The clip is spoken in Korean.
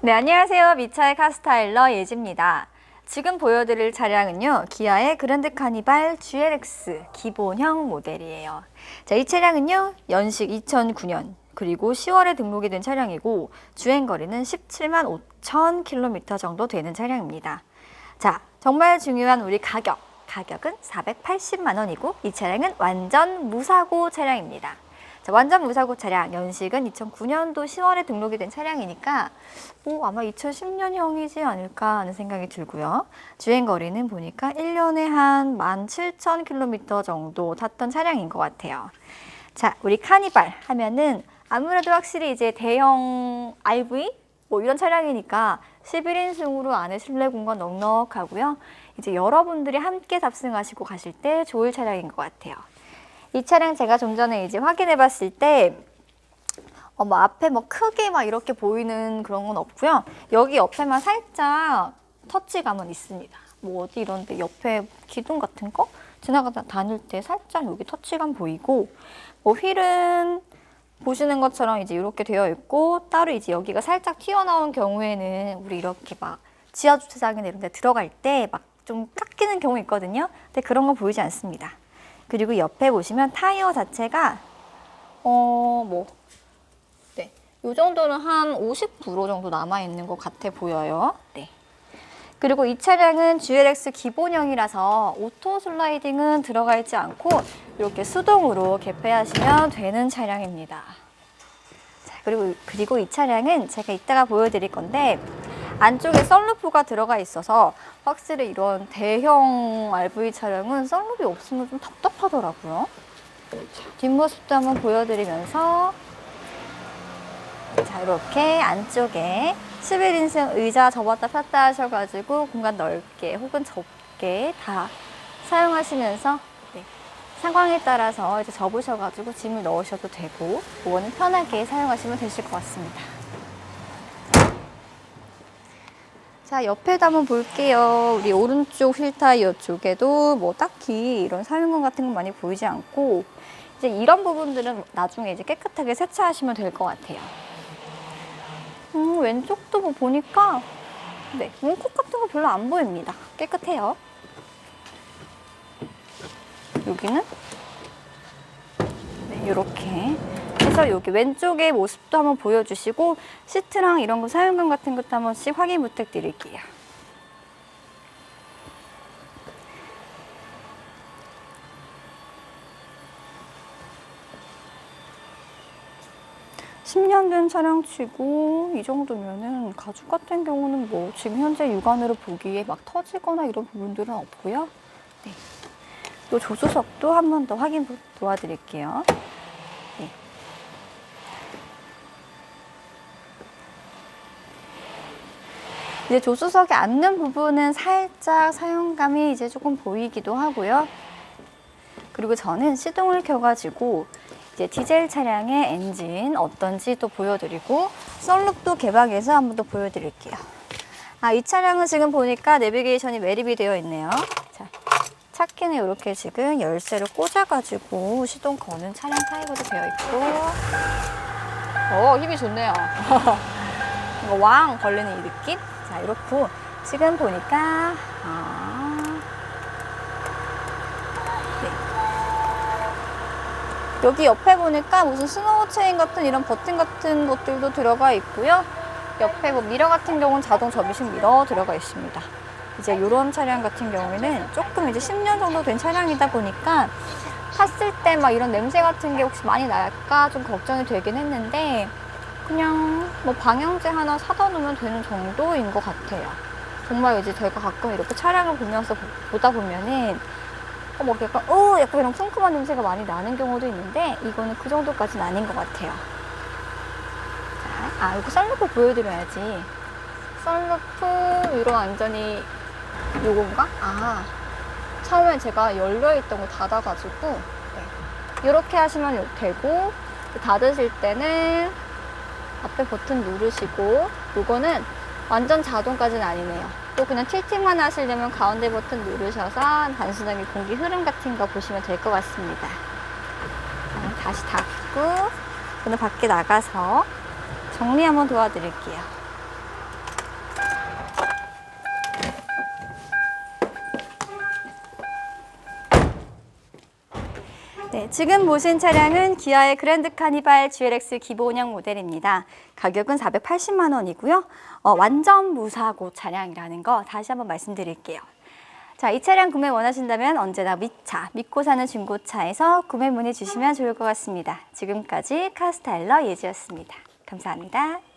네, 안녕하세요. 미차의 카스타일러 예지입니다. 지금 보여드릴 차량은요, 기아의 그랜드 카니발 GLX 기본형 모델이에요. 자, 이 차량은요, 연식 2009년, 그리고 10월에 등록이 된 차량이고, 주행거리는 17만 5천 킬로미터 정도 되는 차량입니다. 자, 정말 중요한 우리 가격. 가격은 480만 원이고, 이 차량은 완전 무사고 차량입니다. 자, 완전 무사고 차량 연식은 2009년도 10월에 등록이 된 차량이니까 뭐 아마 2010년형이지 않을까 하는 생각이 들고요. 주행 거리는 보니까 1년에 한 17,000km 정도 탔던 차량인 것 같아요. 자, 우리 카니발 하면은 아무래도 확실히 이제 대형 RV 뭐 이런 차량이니까 11인승으로 안에 실내 공간 넉넉하고요. 이제 여러분들이 함께 탑승하시고 가실 때 좋을 차량인 것 같아요. 이 차량 제가 좀 전에 이제 확인해 봤을 때, 어, 뭐 앞에 뭐 크게 막 이렇게 보이는 그런 건 없고요. 여기 옆에만 살짝 터치감은 있습니다. 뭐 어디 이런데 옆에 기둥 같은 거 지나가다 다닐 때 살짝 여기 터치감 보이고, 뭐 휠은 보시는 것처럼 이제 이렇게 되어 있고, 따로 이제 여기가 살짝 튀어나온 경우에는 우리 이렇게 막 지하 주차장이나 이런 데 들어갈 때 막 좀 깎이는 경우 있거든요. 근데 그런 건 보이지 않습니다. 그리고 옆에 보시면 타이어 자체가 어 뭐 네. 요 정도는 한 50% 정도 남아 있는 것 같아 보여요. 네. 그리고 이 차량은 GLX 기본형이라서 오토 슬라이딩은 들어가 있지 않고 이렇게 수동으로 개폐하시면 되는 차량입니다. 자, 그리고 그리고 이 차량은 제가 이따가 보여드릴 건데 안쪽에 썬루프가 들어가 있어서 확실히 이런 대형 RV 차량은 썬루프이 없으면 좀 답답하더라고요. 자, 뒷모습도 한번 보여드리면서 자 이렇게 안쪽에 11인승 의자 접었다 폈다 하셔가지고 공간 넓게 혹은 좁게 다 사용하시면서 네, 상황에 따라서 이제 접으셔가지고 짐을 넣으셔도 되고 그거는 편하게 사용하시면 되실 것 같습니다. 자, 옆에도 한번 볼게요. 우리 오른쪽 휠 타이어 쪽에도 뭐 딱히 이런 사용감 같은 건 많이 보이지 않고 이제 이런 부분들은 나중에 이제 깨끗하게 세차하시면 될 것 같아요. 음, 왼쪽도 뭐 보니까 네, 문콕 같은 거 별로 안 보입니다. 깨끗해요. 여기는 네, 이렇게 해서 여기 왼쪽의 모습도 한번 보여주시고 시트랑 이런 거 사용감 같은 것도 한 번씩 확인 부탁드릴게요. 십년된 차량 치고 이 정도면은 가죽 같은 경우는 뭐 지금 현재 육안으로 보기에 막 터지거나 이런 부분들은 없고요. 네. 또 조수석도 한 번 더 확인 부- 도와드릴게요. 이제 조수석에 앉는 부분은 살짝 사용감이 이제 조금 보이기도 하고요. 그리고 저는 시동을 켜가지고 이제 디젤 차량의 엔진 어떤지 또 보여드리고 썬룩도 개방해서 한번 더 보여드릴게요. 아, 이 차량은 지금 보니까 내비게이션이 매립이 되어 있네요. 자, 차키는 이렇게 지금 열쇠를 꽂아가지고 시동 거는 차량 타입으로 되어 있고 오, 힘이 좋네요. 왕 걸리는 이 느낌? 자, 이렇고 지금 보니까 아, 네. 여기 옆에 보니까 무슨 스노우 체인 같은 이런 버튼 같은 것들도 들어가 있고요. 옆에 뭐 미러 같은 경우는 자동 접이식 미러 들어가 있습니다. 이제 이런 차량 같은 경우에는 조금 이제 10년 정도 된 차량이다 보니까 탔을 때 막 이런 냄새 같은 게 혹시 많이 날까 좀 걱정이 되긴 했는데 그냥 뭐 방향제 하나 사다 놓으면 되는 정도인 것 같아요. 정말 이제 제가 가끔 이렇게 차량을 보면서 보- 보다 보면은 어, 뭐 약간 어 약간 이런 쿰쿰한 냄새가 많이 나는 경우도 있는데 이거는 그 정도까지는 아닌 것 같아요. 자, 아 이거 썬루프 보여드려야지. 썬루프 이런 완전히 요건가? 아 처음에 제가 열려있던 거 닫아가지고 네. 이렇게 하시면 요- 되고 닫으실 때는 앞에 버튼 누르시고 요거는 완전 자동까지는 아니네요. 또 그냥 틸팅만 하시려면 가운데 버튼 누르셔서 단순하게 공기 흐름 같은 거 보시면 될 것 같습니다. 자, 다시 닫고 오늘 밖에 나가서 정리 한번 도와드릴게요. 네, 지금 보신 차량은 기아의 그랜드 카니발 GLX 기본형 모델입니다. 가격은 480만 원이고요. 어, 완전 무사고 차량이라는 거 다시 한번 말씀드릴게요. 자, 이 차량 구매 원하신다면 언제나 미차, 믿고 사는 중고차에서 구매 문의 주시면 좋을 것 같습니다. 지금까지 카스타일러 예지였습니다. 감사합니다.